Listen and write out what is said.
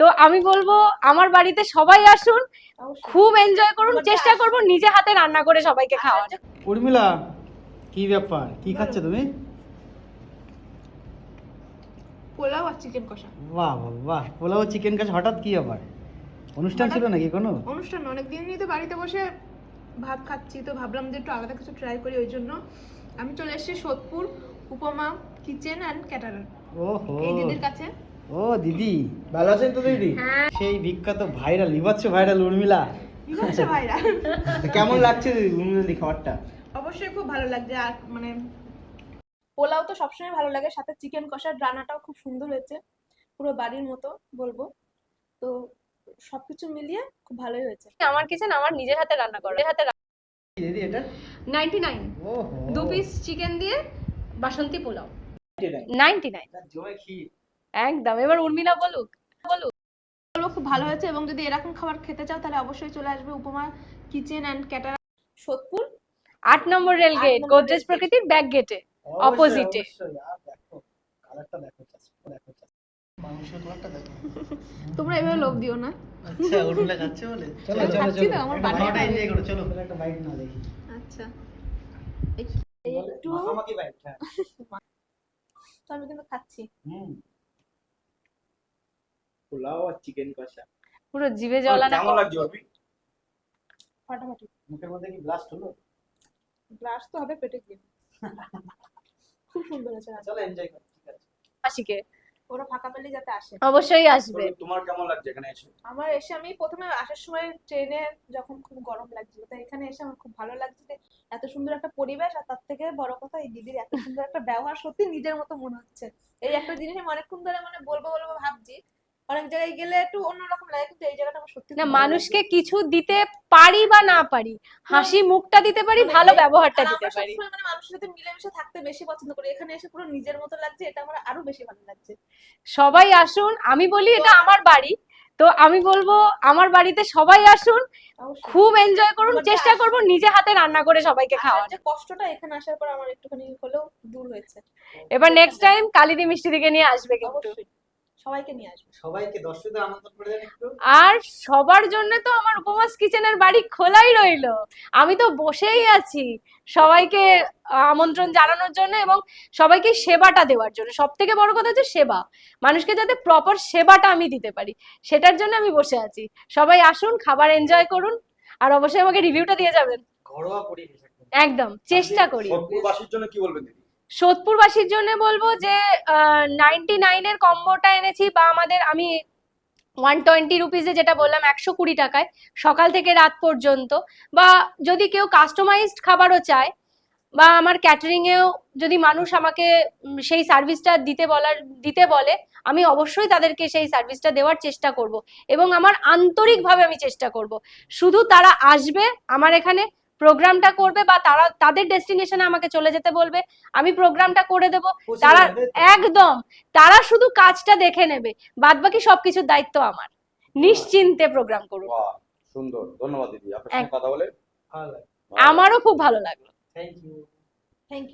তো আমি বলব আমার বাড়িতে সবাই আসুন খুব এনজয় করুন চেষ্টা করব নিজে হাতে রান্না করে সবাইকে খাওয়ার উর্মিলা কি ব্যাপার? কি খাচ্ছ তুমি? পোলাও আর চিকেন কষা। বাহ বাহ বাহ। পোলাও চিকেন কাছে হঠাৎ কি ব্যাপার অনুষ্ঠান ছিল নাকি কোনো? অনুষ্ঠান অনেক দিনই তো বাড়িতে বসে ভাত খাচ্ছি তো ভাবলাম যে একটু আলাদা কিছু ট্রাই করি ওই জন্য আমি চলে এসেছি সোদপুর উপমা কিচেন অ্যান্ড ক্যাটারার ওহো। এই দিদির কাছে। ও দিদি ভালো আছেন তো দিদি? হ্যাঁ। সেই বিখ্যাত ভাইরাল বিভৎস ভাইরাল উর্মিলা। কি হচ্ছে ভাইরা তা কেমন লাগছে উনুনদি খাবারটা? অবশ্যই খুব ভালো লাগছে আর মানে পোলাও তো সবসময় ভালো লাগে সাথে চিকেন কষার রান্নাটাও খুব সুন্দর হয়েছে পুরো বাড়ির মতো বলব। তো সবকিছু মিলিয়ে খুব ভালোই হয়েছে। আমার কিচেন আমার নিজের হাতে রান্না করে। হাতে দিদি এটা? নাইনটি নাইন ওহো। দু পিস চিকেন দিয়ে বাসন্তী পোলাও। নাইনটি নাইন জমে ক্ষীর। একদম। এবার উর্মিলা বলুক বলুক। বলব খুব ভালো হয়েছে এবং যদি এরকম খাবার খেতে চাও তাহলে অবশ্যই চলে আসবে উপমা কিচেন অ্যান্ড ক্যাটার সোদপুর। আট নম্বর রেল গেট গোদরেজ প্রকৃতির ব্যাক গেটে দেখো তোমরা এভাবে লোভ দিও না। আচ্ছা উর্মিলা খাচ্ছে বলে? চলো চলো খাচ্ছি চলো। আমার একটা বানিয়ে bite খাবে। enjoy করো চলো। একটা বাইট না দেখি। আচ্ছা। একটু হ্যাঁ। আমি কিন্তু খাচ্ছি। হুম। পোলাও আর চিকেন কষা। পুরো জিভে জল আনা কেমন লাগছে অর্পি ফাটাফাটি। মুখের মধ্যে কি ব্লাস্ট হলো? গ্লাস তো হবে পেটে গিয়ে খুব সুন্দর রান্না। চলো এনজয় করো ঠিক আছে। মাসিকে ওরা ফাঁকা পেলে যাতে আসে। অবশ্যই আসবে। তোমার কেমন লাগছে এখানে এসে? আমার এসে আমি প্রথমে আসার সময় ট্রেনে যখন খুব গরম লাগছিল তো এখানে এসে আমার খুব ভালো লাগছে যে এত সুন্দর একটা পরিবেশ আর তার থেকে বড় কথা এই দিদির এত সুন্দর একটা ব্যবহার সত্যি নিজের মতো মনে হচ্ছে। এই একটা জিনিস আমি অনেকক্ষণ ধরে মানে বলব বলব ভাবছি অনেক জায়গায় গেলে একটু অন্যরকম লাগে কিন্তু এই জায়গাটা আমার সত্যি না মানুষকে কিছু দিতে পারি বা না পারি হাসি মুখটা দিতে পারি মানে ভালো ব্যবহারটা দিতে পারি। মানে মানুষের সাথে মিলেমিশে থাকতে বেশি পছন্দ করি এখানে এসে পুরো নিজের মতো লাগছে এটা আমার আরও বেশি ভালো লাগছে। সবাই আসুন আমি বলি এটা আমার বাড়ি তো আমি বলব আমার বাড়িতে সবাই আসুন খুব এনজয় করুন চেষ্টা করব নিজে হাতে রান্না করে সবাইকে খাওয়ার যে কষ্টটা এখানে আসার পর আমার একটুখানি হলেও দূর হয়েছে। এবার নেক্সট টাইম কালিদি মিষ্টি দিকে নিয়ে আসবে কিন্তু। সবাইকে নিয়ে আসবে। সবাইকে দর্শকদের আমন্ত্রণ করে দেন একটু। আর সবার জন্য তো আমার উপমাস কিচেনের বাড়ি খোলাই রইল। আমি তো বসেই আছি সবাইকে আমন্ত্রণ জানানোর জন্য এবং সবাইকে সেবাটা দেওয়ার জন্য। সব থেকে বড় কথা হচ্ছে সেবা। মানুষকে যাতে প্রপার সেবাটা আমি দিতে পারি সেটার জন্য আমি বসে আছি। সবাই আসুন খাবার এনজয় করুন আর অবশ্যই আমাকে রিভিউটা দিয়ে যাবেন। ঘরোয়া পরিবেশ একদম। চেষ্টা করি। জন্য কি বলবেন দিদি? সোদপুরবাসীর জন্য বলব যে নাইনটি নাইনের কম্বোটা এনেছি বা আমাদের, আমি ওয়ান টোয়েন্টি রুপিসে যেটা বললাম, একশো কুড়ি টাকায়, সকাল থেকে রাত পর্যন্ত। বা যদি কেউ কাস্টমাইজড খাবারও চায়, বা আমার ক্যাটারিংয়েও যদি মানুষ আমাকে সেই সার্ভিসটা দিতে বলার, দিতে বলে, আমি অবশ্যই তাদেরকে সেই সার্ভিসটা দেওয়ার চেষ্টা করব। এবং আমার আন্তরিকভাবে আমি চেষ্টা করব। শুধু তারা আসবে, আমার এখানে প্রোগ্রামটা করবে বা তারা তাদের ডেস্টিনেশনে আমাকে চলে যেতে বলবে আমি প্রোগ্রামটা করে দেব। তারা একদম তারা শুধু কাজটা দেখে নেবে বাদ বাকি সবকিছুর দায়িত্ব আমার। নিশ্চিন্তে প্রোগ্রাম করুন। সুন্দর। ধন্যবাদ দিদি। আপনার সাথে কথা বলে আমারও খুব ভালো লাগল। Thank you thank you